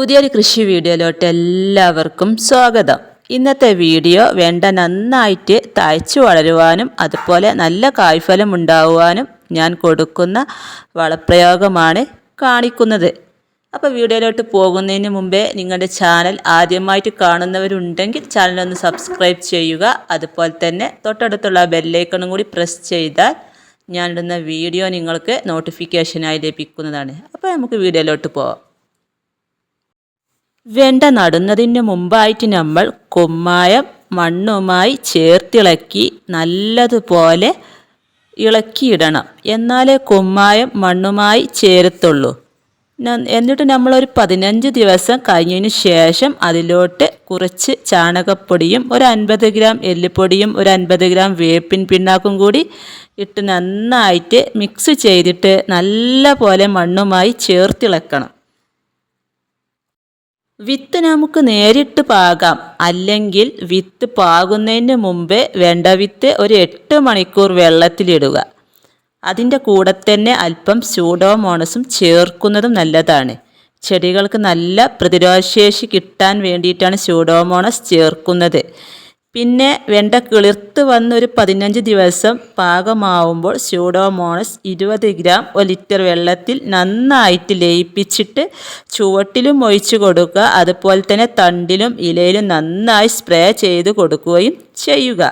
പുതിയൊരു കൃഷി വീഡിയോയിലോട്ട് എല്ലാവർക്കും സ്വാഗതം. ഇന്നത്തെ വീഡിയോ വേണ്ട നന്നായിട്ട് തഴച്ചു വളരുവാനും അതുപോലെ നല്ല കായ്ഫലം ഉണ്ടാവുവാനും ഞാൻ കൊടുക്കുന്ന വളപ്രയോഗമാണ് കാണിക്കുന്നത്. അപ്പോൾ വീഡിയോയിലോട്ട് പോകുന്നതിന് മുമ്പേ നിങ്ങളുടെ ചാനൽ ആദ്യമായിട്ട് കാണുന്നവരുണ്ടെങ്കിൽ ചാനലൊന്ന് സബ്സ്ക്രൈബ് ചെയ്യുക. അതുപോലെ തന്നെ തൊട്ടടുത്തുള്ള ബെല്ലൈക്കണും കൂടി പ്രസ് ചെയ്താൽ ഞാനിടുന്ന വീഡിയോ നിങ്ങൾക്ക് നോട്ടിഫിക്കേഷനായി ലഭിക്കുന്നതാണ്. അപ്പോൾ നമുക്ക് വീഡിയോയിലോട്ട് പോവാം. വെണ്ട നടുന്നതിന് മുമ്പായിട്ട് നമ്മൾ കുമ്മായം മണ്ണുമായി ചേർത്തിളക്കി നല്ലതുപോലെ ഇളക്കിയിടണം. എന്നാലേ കുമ്മായം മണ്ണുമായി ചേരത്തുള്ളൂ. എന്നിട്ട് നമ്മളൊരു പതിനഞ്ച് ദിവസം കഴിഞ്ഞതിന് ശേഷം അതിലോട്ട് കുറച്ച് ചാണകപ്പൊടിയും ഒരു അൻപത് ഗ്രാം എല്ലുപൊടിയും ഒരു അൻപത് ഗ്രാം വേപ്പിൻ പിണ്ണാക്കും കൂടി ഇട്ട് നന്നായിട്ട് മിക്സ് ചെയ്തിട്ട് നല്ല പോലെ മണ്ണുമായി ചേർത്തിളക്കണം. വിത്ത് നമുക്ക് നേരിട്ട് പാകാം. അല്ലെങ്കിൽ വിത്ത് പാകുന്നതിന് മുമ്പേ വേണ്ട വിത്ത് ഒരു എട്ട് മണിക്കൂർ വെള്ളത്തിലിടുക. അതിന്റെ കൂടെ തന്നെ അല്പം സ്യൂഡോമോണസും ചേർക്കുന്നതും നല്ലതാണ്. ചെടികൾക്ക് നല്ല പ്രതിരോധശേഷി കിട്ടാൻ വേണ്ടിയിട്ടാണ് സ്യൂഡോമോണസ് ചേർക്കുന്നത്. പിന്നെ വെണ്ട കിളിർത്ത് വന്ന് ഒരു പതിനഞ്ച് ദിവസം പാകമാവുമ്പോൾ സ്യൂഡോമോണസ് ഇരുപത് ഗ്രാം ഒരു ലിറ്റർ വെള്ളത്തിൽ നന്നായിട്ട് ലയിപ്പിച്ചിട്ട് ചുവട്ടിലും ഒഴിച്ചു കൊടുക്കുക. അതുപോലെ തന്നെ തണ്ടിലും ഇലയിലും നന്നായി സ്പ്രേ ചെയ്ത് കൊടുക്കുകയും ചെയ്യുക.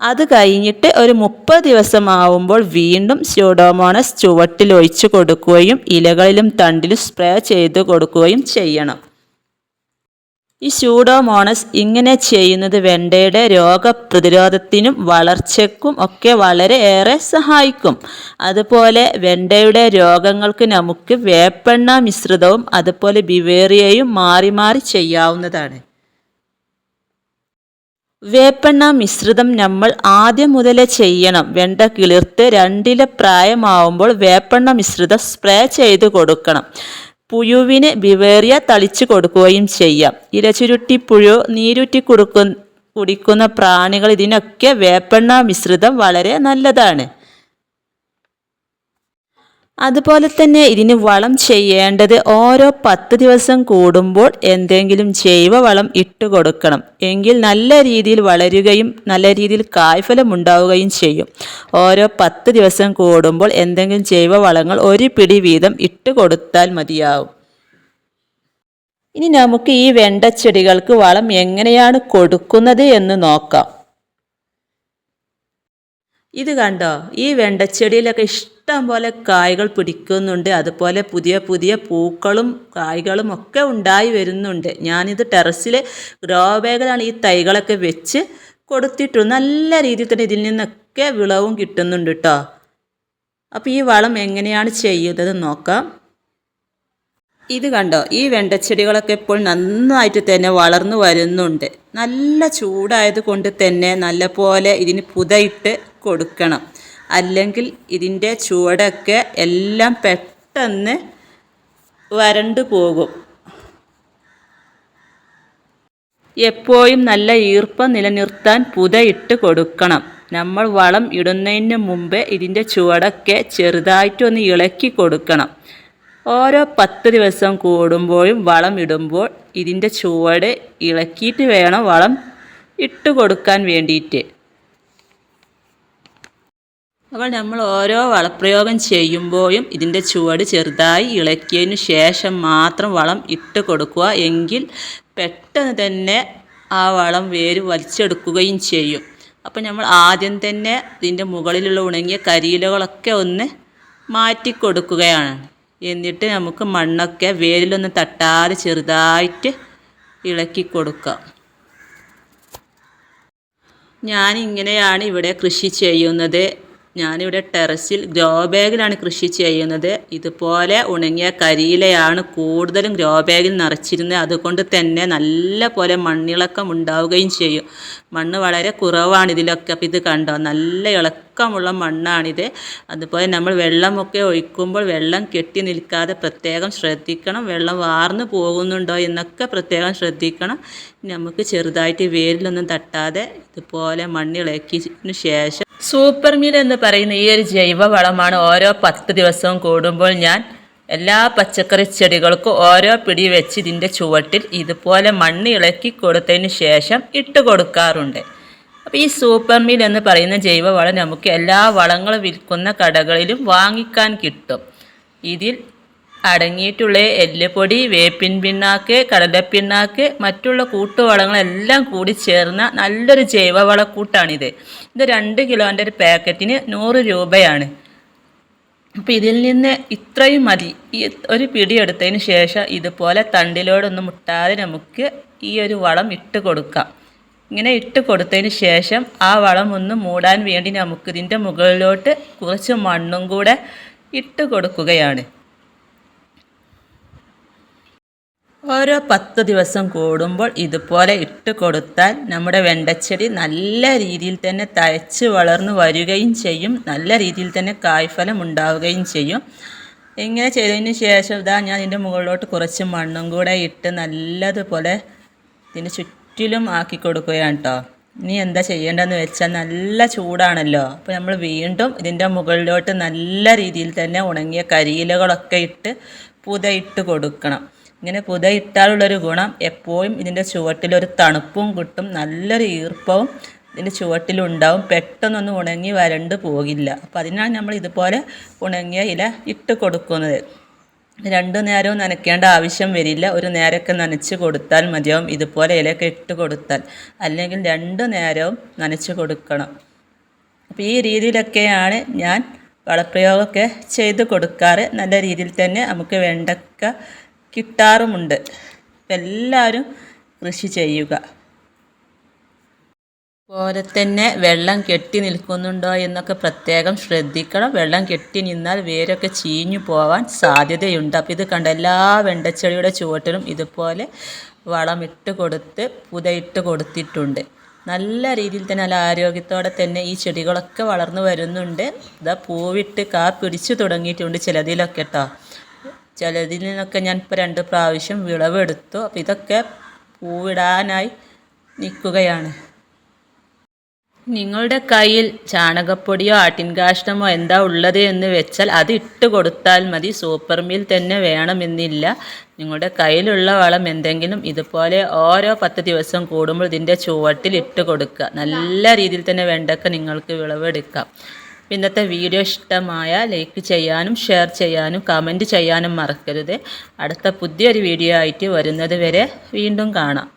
അത് കഴിഞ്ഞിട്ട് ഒരു മുപ്പത് ദിവസമാവുമ്പോൾ വീണ്ടും സ്യൂഡോമോണസ് ചുവട്ടിൽ ഒഴിച്ചു കൊടുക്കുകയും ഇലകളിലും തണ്ടിലും സ്പ്രേ ചെയ്ത് കൊടുക്കുകയും ചെയ്യണം. ഈ സ്യൂഡോമോണസ് ഇങ്ങനെ ചെയ്യുന്നത് വെണ്ടയുടെ രോഗപ്രതിരോധത്തിനും വളർച്ചയ്ക്കും ഒക്കെ വളരെ ഏറെ സഹായിക്കും. അതുപോലെ വെണ്ടയുടെ രോഗങ്ങൾക്ക് നമുക്ക് വേപ്പെണ്ണ മിശ്രിതവും അതുപോലെ ബിവേറിയയും മാറി മാറി ചെയ്യാവുന്നതാണ്. വേപ്പെണ്ണ മിശ്രിതം നമ്മൾ ആദ്യം മുതലേ ചെയ്യണം. വെണ്ട കിളിർത്ത് രണ്ടില പ്രായമാവുമ്പോൾ വേപ്പെണ്ണ മിശ്രിതം സ്പ്രേ ചെയ്ത് കൊടുക്കണം. പുഴുവിന് വിവേറിയ തളിച്ചു കൊടുക്കുകയും ചെയ്യാം. ഇലച്ചുരുട്ടി പുഴു നീരുറ്റി കൊടുക്കു കുടിക്കുന്ന പ്രാണികൾ ഇതിനൊക്കെ വേപ്പെണ്ണ മിശ്രിതം വളരെ നല്ലതാണ്. അതുപോലെ തന്നെ ഇതിന് വളം ചെയ്യേണ്ടത് ഓരോ പത്ത് ദിവസം കൂടുമ്പോൾ എന്തെങ്കിലും ജൈവ വളം ഇട്ട് കൊടുക്കണം. എങ്കിൽ നല്ല രീതിയിൽ വളരുകയും നല്ല രീതിയിൽ കായ്ഫലം ഉണ്ടാവുകയും ചെയ്യും. ഓരോ പത്ത് ദിവസം കൂടുമ്പോൾ എന്തെങ്കിലും ജൈവ വളങ്ങൾ ഒരു പിടി വീതം ഇട്ട് കൊടുത്താൽ മതിയാവും. ഇനി നമുക്ക് ഈ വെണ്ടച്ചെടികൾക്ക് വളം എങ്ങനെയാണ് കൊടുക്കുന്നത് എന്ന് നോക്കാം. ഇത് കണ്ടോ? ഈ വെണ്ടച്ചെടിയിലൊക്കെ ഇഷ്ടം പോലെ കായ്കൾ പിടിക്കുന്നുണ്ട്. അതുപോലെ പുതിയ പുതിയ പൂക്കളും കായ്കളും ഒക്കെ ഉണ്ടായി വരുന്നുണ്ട്. ഞാനിത് ടെറസിൽ ഗ്രോ ബാഗിലാണ് ഈ തൈകളൊക്കെ വെച്ച് കൊടുത്തിട്ടു നല്ല രീതിയിൽ തന്നെ ഇതിൽ നിന്നൊക്കെ വിളവും കിട്ടുന്നുണ്ട് കേട്ടോ അപ്പോൾ ഈ വളം എങ്ങനെയാണ് ചെയ്യുന്നത് നോക്കാം. ഇത് കണ്ടോ? ഈ വെണ്ടച്ചെടികളൊക്കെ ഇപ്പോൾ നന്നായിട്ട് തന്നെ വളർന്നു വരുന്നുണ്ട്. നല്ല ചൂടായത് കൊണ്ട് തന്നെ നല്ല പോലെ ഇതിന് പുതയിട്ട് കൊടുക്കണം. അല്ലെങ്കിൽ ഇതിന്റെ ചുവടൊക്കെ എല്ലാം പെട്ടെന്ന് വരണ്ടു പോകും. എപ്പോഴും നല്ല ഈർപ്പം നിലനിർത്താൻ പുതയിട്ട് കൊടുക്കണം. നമ്മൾ വളം ഇടുന്നതിന് മുമ്പേ ഇതിന്റെ ചുവടൊക്കെ ചെറുതായിട്ടൊന്ന് ഇളക്കി കൊടുക്കണം. ഓരോ പത്ത് ദിവസം കൂടുമ്പോഴും വളം ഇടുമ്പോൾ ഇതിന്റെ ചുവട് ഇളക്കിയിട്ട് വേണം വളം ഇട്ട് കൊടുക്കാൻ വേണ്ടിയിട്ട്. അപ്പോൾ നമ്മൾ ഓരോ വളപ്രയോഗം ചെയ്യുമ്പോഴും ഇതിന്റെ ചുവട് ചെറുതായി ഇളക്കിയതിന് ശേഷം മാത്രം വളം ഇട്ട് കൊടുക്കുക എങ്കിൽ പെട്ടെന്ന് തന്നെ ആ വളം വേര് വലിച്ചെടുക്കുകയും ചെയ്യും. അപ്പോൾ നമ്മൾ ആദ്യം തന്നെ ഇതിന്റെ മുകളിലുള്ള ഉണങ്ങിയ കരിയിലകളൊക്കെ ഒന്ന് മാറ്റി കൊടുക്കുകയാണ്. എന്നിട്ട് നമുക്ക് മണ്ണൊക്കെ വേരിലൊന്ന് തട്ടാതെ ചെറുതായിട്ട് ഇളക്കി കൊടുക്കാം ഞാനിങ്ങനെയാണ് ഇവിടെ കൃഷി ചെയ്യുന്നത്. ഞാനിവിടെ ടെറസിൽ ഗ്രോ ബാഗിലാണ് കൃഷി ചെയ്യുന്നത്. ഇതുപോലെ ഉണങ്ങിയ കരിയിലയാണ് കൂടുതലും ഗ്രോ ബാഗിൽ നിറച്ചിരുന്നത്. അതുകൊണ്ട് തന്നെ നല്ല പോലെ മണ്ണിളക്കം ഉണ്ടാവുകയും ചെയ്യും. മണ്ണ് വളരെ കുറവാണ് ഇതിലൊക്കെ. അപ്പോൾ ഇത് കണ്ടോ? നല്ല ഇളക്കമുള്ള മണ്ണാണിത്. അതുപോലെ നമ്മൾ വെള്ളമൊക്കെ ഒഴിക്കുമ്പോൾ വെള്ളം കെട്ടി നിൽക്കാതെ പ്രത്യേകം ശ്രദ്ധിക്കണം. വെള്ളം വാർന്നു പോകുന്നുണ്ടോ എന്നൊക്കെ പ്രത്യേകം ശ്രദ്ധിക്കണം. നമുക്ക് ചെറുതായിട്ട് വേരിലൊന്നും തട്ടാതെ ഇതുപോലെ മണ്ണിളക്കിയതിന് ശേഷം സൂപ്പർ മീൽ എന്ന് പറയുന്ന ഈ ഒരു ജൈവ വളമാണ് ഓരോ പത്ത് ദിവസവും കൂടുമ്പോൾ ഞാൻ എല്ലാ പച്ചക്കറി ചെടികൾക്കും ഓരോ പിടി വെച്ച് ഇതിന്റെ ചുവട്ടിൽ ഇതുപോലെ മണ്ണ് ഇളക്കി കൊടുത്തതിന് ശേഷം ഇട്ട് കൊടുക്കാറുണ്ട്. അപ്പോൾ ഈ സൂപ്പർ മീൽ എന്ന് പറയുന്ന ജൈവവളം നമുക്ക് എല്ലാ വളങ്ങളും വിൽക്കുന്ന കടകളിലും വാങ്ങിക്കാൻ കിട്ടും. ഇതിൽ അടങ്ങിയിട്ടുള്ള എല്ലുപൊടി വേപ്പിൻ പിണ്ണാക്ക് കടലപ്പിണ്ണാക്ക് മറ്റുള്ള കൂട്ടുവളങ്ങളെല്ലാം കൂടി ചേർന്ന നല്ലൊരു ജൈവവളക്കൂട്ടാണിത്. ഇത് രണ്ട് കിലോന്റെ ഒരു പാക്കറ്റിന് നൂറ് രൂപയാണ്. അപ്പം ഇതിൽ നിന്ന് ഇത്രയും മതി. ഈ ഒരു പിടി എടുത്തതിന് ശേഷം ഇതുപോലെ തണ്ടിലോടൊന്നും മുട്ടാതെ നമുക്ക് ഈ ഒരു വളം ഇട്ട് കൊടുക്കാം. ഇങ്ങനെ ഇട്ട് കൊടുത്തതിന് ശേഷം ആ വളം ഒന്ന് മൂടാൻ വേണ്ടി നമുക്ക് ഇതിന്റെ മുകളിലോട്ട് കുറച്ച് മണ്ണും കൂടെ ഇട്ട് കൊടുക്കുകയാണ്. ഓരോ പത്ത് ദിവസം കൂടുമ്പോൾ ഇതുപോലെ ഇട്ട് കൊടുത്താൽ നമ്മുടെ വെണ്ടച്ചെടി നല്ല രീതിയിൽ തന്നെ തഴച്ച് വളർന്നു വരികയും ചെയ്യും. നല്ല രീതിയിൽ തന്നെ കായ്ഫലം ഉണ്ടാവുകയും ചെയ്യും. ഇങ്ങനെ ചെയ്തതിന് ശേഷം ഇതാ ഞാൻ ഇതിന്റെ മുകളിലോട്ട് കുറച്ച് മണ്ണും കൂടെ ഇട്ട് നല്ലതുപോലെ ഇതിന് ചുറ്റിലും ആക്കി കൊടുക്കുകയാണ് കേട്ടോ. ഇനി എന്താ ചെയ്യേണ്ടതെന്ന് വെച്ചാൽ നല്ല ചൂടാണല്ലോ. അപ്പോൾ നമ്മൾ വീണ്ടും ഇതിന്റെ മുകളിലോട്ട് നല്ല രീതിയിൽ തന്നെ ഉണങ്ങിയ കരിയിലകളൊക്കെ ഇട്ട് പുതയിട്ട് കൊടുക്കണം. ഇങ്ങനെ പുതയിട്ടാലുള്ളൊരു ഗുണം എപ്പോഴും ഇതിന്റെ ചുവട്ടിലൊരു തണുപ്പും കിട്ടും നല്ലൊരു ഈർപ്പവും ഇതിന്റെ ചുവട്ടിലുണ്ടാവും. പെട്ടെന്നൊന്നും ഉണങ്ങി വരണ്ട് പോകില്ല. അപ്പോൾ അതിനാണ് നമ്മൾ ഇതുപോലെ ഉണങ്ങിയ ഇല ഇട്ട് കൊടുക്കുന്നത്. രണ്ടു നേരവും നനയ്ക്കേണ്ട ആവശ്യം വരില്ല. ഒരു നേരമൊക്കെ നനച്ച് കൊടുത്താൽ മതിയാവും. ഇതുപോലെ ഇലയൊക്കെ ഇട്ട് കൊടുത്താൽ. അല്ലെങ്കിൽ രണ്ട് നേരവും നനച്ച് കൊടുക്കണം. അപ്പോൾ ഈ രീതിയിലൊക്കെയാണ് ഞാൻ വളപ്രയോഗമൊക്കെ ചെയ്ത് കൊടുക്കാറ്. നല്ല രീതിയിൽ തന്നെ നമുക്ക് വെണ്ടക്ക കിട്ടാറുമുണ്ട്. എല്ലാവരും കൃഷി ചെയ്യുക. പോലെ തന്നെ വെള്ളം കെട്ടി നിൽക്കുന്നുണ്ടോ എന്നൊക്കെ പ്രത്യേകം ശ്രദ്ധിക്കണം. വെള്ളം കെട്ടി നിന്നാൽ വേരൊക്കെ ചീഞ്ഞു പോവാൻ സാധ്യതയുണ്ട്. അപ്പോൾ ഇത് കണ്ട എല്ലാ വെണ്ടച്ചെടിയുടെ ചുവട്ടിലും ഇതുപോലെ വളമിട്ട് കൊടുത്ത് പുതയിട്ട് കൊടുത്തിട്ടുണ്ട്. നല്ല രീതിയിൽ തന്നെ നല്ല ആരോഗ്യത്തോടെ തന്നെ ഈ ചെടികളൊക്കെ വളർന്നു വരുന്നുണ്ട്. ഇതാ പൂവിട്ട് കാ പിടിച്ചു തുടങ്ങിയിട്ടുണ്ട് ചിലതിലൊക്കെ കേട്ടോ. ചിലതിൽ നിന്നൊക്കെ ഞാൻ ഇപ്പോൾ രണ്ട് പ്രാവശ്യം വിളവെടുത്തു. അപ്പോൾ ഇതൊക്കെ പൂവിടാനായി നിൽക്കുകയാണ്. നിങ്ങളുടെ കയ്യിൽ ചാണകപ്പൊടിയോ ആട്ടിൻകാഷ്ടമോ എന്താ ഉള്ളത് എന്ന് വെച്ചാൽ അത് ഇട്ട് കൊടുത്താൽ മതി. സൂപ്പർ മീൽ തന്നെ വേണമെന്നില്ല. നിങ്ങളുടെ കയ്യിലുള്ള വളം എന്തെങ്കിലും ഇതുപോലെ ഓരോ പത്ത് ദിവസം കൂടുമ്പോൾ ഇതിന്റെ ചുവട്ടിൽ ഇട്ട് കൊടുക്കുക. നല്ല രീതിയിൽ തന്നെ വേണ്ടൊക്കെ നിങ്ങൾക്ക് വിളവെടുക്കാം. ഇന്നത്തെ വീഡിയോ ഇഷ്ടമായ ലൈക്ക് ചെയ്യാനും ഷെയർ ചെയ്യാനും കമന്റ് ചെയ്യാനും മറക്കരുത്. അടുത്ത പുതിയൊരു വീഡിയോ ആയിട്ട് വരുന്നത് വരെ വീണ്ടും കാണാം.